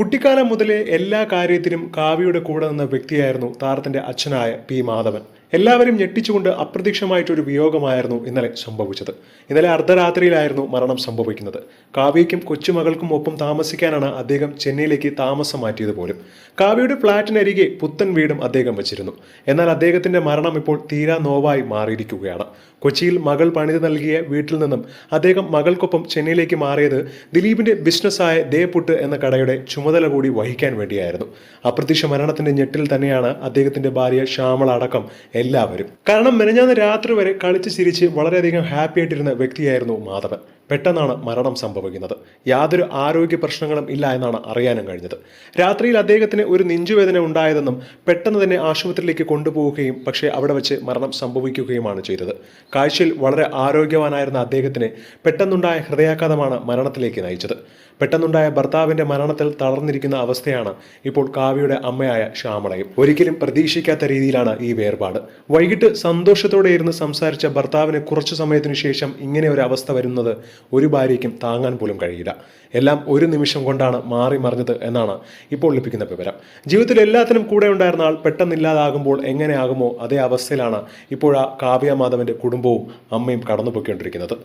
കുട്ടിക്കാലം മുതലേ എല്ലാ കാര്യത്തിലും കാവ്യയുടെ കൂടെ നിന്ന വ്യക്തിയായിരുന്നു താരത്തിന്റെ അച്ഛനായ പി മാധവൻ. എല്ലാവരും ഞെട്ടിച്ചുകൊണ്ട് അപ്രതീക്ഷമായിട്ടൊരു വിയോഗമായിരുന്നു ഇന്നലെ സംഭവിച്ചത്. ഇന്നലെ അർദ്ധരാത്രിയിലായിരുന്നു മരണം സംഭവിക്കുന്നത്. കാവ്യയ്ക്കും കൊച്ചുമകൾക്കും ഒപ്പം താമസിക്കാനാണ് അദ്ദേഹം ചെന്നൈയിലേക്ക് താമസം മാറ്റിയത് പോലും. കാവ്യയുടെ ഫ്ളാറ്റിനരികെ പുത്തൻ വീടും അദ്ദേഹം വെച്ചിരുന്നു. എന്നാൽ അദ്ദേഹത്തിന്റെ മരണം ഇപ്പോൾ തീരാ നോവായി മാറിയിരിക്കുകയാണ്. കൊച്ചിയിൽ മകൾ പണിത് നൽകിയ വീട്ടിൽ നിന്നും അദ്ദേഹം മകൾക്കൊപ്പം ചെന്നൈയിലേക്ക് മാറിയത് ദിലീപിന്റെ ബിസിനസ്സായ ദേപുട്ട് എന്ന കടയുടെ ചുമതല കൂടി വഹിക്കാൻ വേണ്ടിയായിരുന്നു. അപ്രത്യക്ഷ മരണത്തിന്റെ ഞെട്ടിൽ തന്നെയാണ് അദ്ദേഹത്തിന്റെ ഭാര്യ ശ്യാമള അടക്കം എല്ലാവരും. കാരണം മെനഞ്ഞാന്ന് രാത്രി വരെ കളിച്ച് ചിരിച്ച് വളരെയധികം ഹാപ്പി ആയിട്ടിരുന്ന വ്യക്തിയായിരുന്നു മാധവൻ. പെട്ടെന്നാണ് മരണം സംഭവിക്കുന്നത്. യാതൊരു ആരോഗ്യ പ്രശ്നങ്ങളും ഇല്ല എന്നാണ് അറിയാനും കഴിഞ്ഞത്. രാത്രിയിൽ അദ്ദേഹത്തിന് ഒരു നെഞ്ചുവേദന ഉണ്ടായതെന്നും പെട്ടെന്ന് തന്നെ ആശുപത്രിയിലേക്ക് കൊണ്ടുപോവുകയും പക്ഷേ അവിടെ വെച്ച് മരണം സംഭവിക്കുകയുമാണ് ചെയ്തത്. കാഴ്ചയിൽ വളരെ ആരോഗ്യവാനായിരുന്ന അദ്ദേഹത്തിന് പെട്ടെന്നുണ്ടായ ഹൃദയാഘാതമാണ് മരണത്തിലേക്ക് നയിച്ചത്. പെട്ടെന്നുണ്ടായ ഭർത്താവിന്റെ മരണത്തിൽ തളർന്നിരിക്കുന്ന അവസ്ഥയാണ് ഇപ്പോൾ കാവ്യയുടെ അമ്മയായ ശ്യാമളയും. ഒരിക്കലും പ്രതീക്ഷിക്കാത്ത രീതിയിലാണ് ഈ വേർപാട്. വൈകിട്ട് സന്തോഷത്തോടെ ഇരുന്ന് സംസാരിച്ച ഭർത്താവിന് കുറച്ചു സമയത്തിനു ശേഷം ഇങ്ങനെ ഒരു അവസ്ഥ വരുന്നത്. ഒരു ഭാര്യയ്ക്കും താങ്ങാൻ പോലും കഴിയില്ല. എല്ലാം ഒരു നിമിഷം കൊണ്ടാണ് മാറി മറിഞ്ഞത് എന്നാണ് ഇപ്പോൾ ലഭിക്കുന്ന വിവരം. ജീവിതത്തിൽ എല്ലാത്തിനും കൂടെ ഉണ്ടായിരുന്ന ആൾ പെട്ടെന്നില്ലാതാകുമ്പോൾ എങ്ങനെയാകുമോ അതേ അവസ്ഥയിലാണ് ഇപ്പോൾ കാവ്യ മാധവന്റെ കുടുംബവും അമ്മയും കടന്നുപോയിക്കൊണ്ടിരിക്കുന്നത്.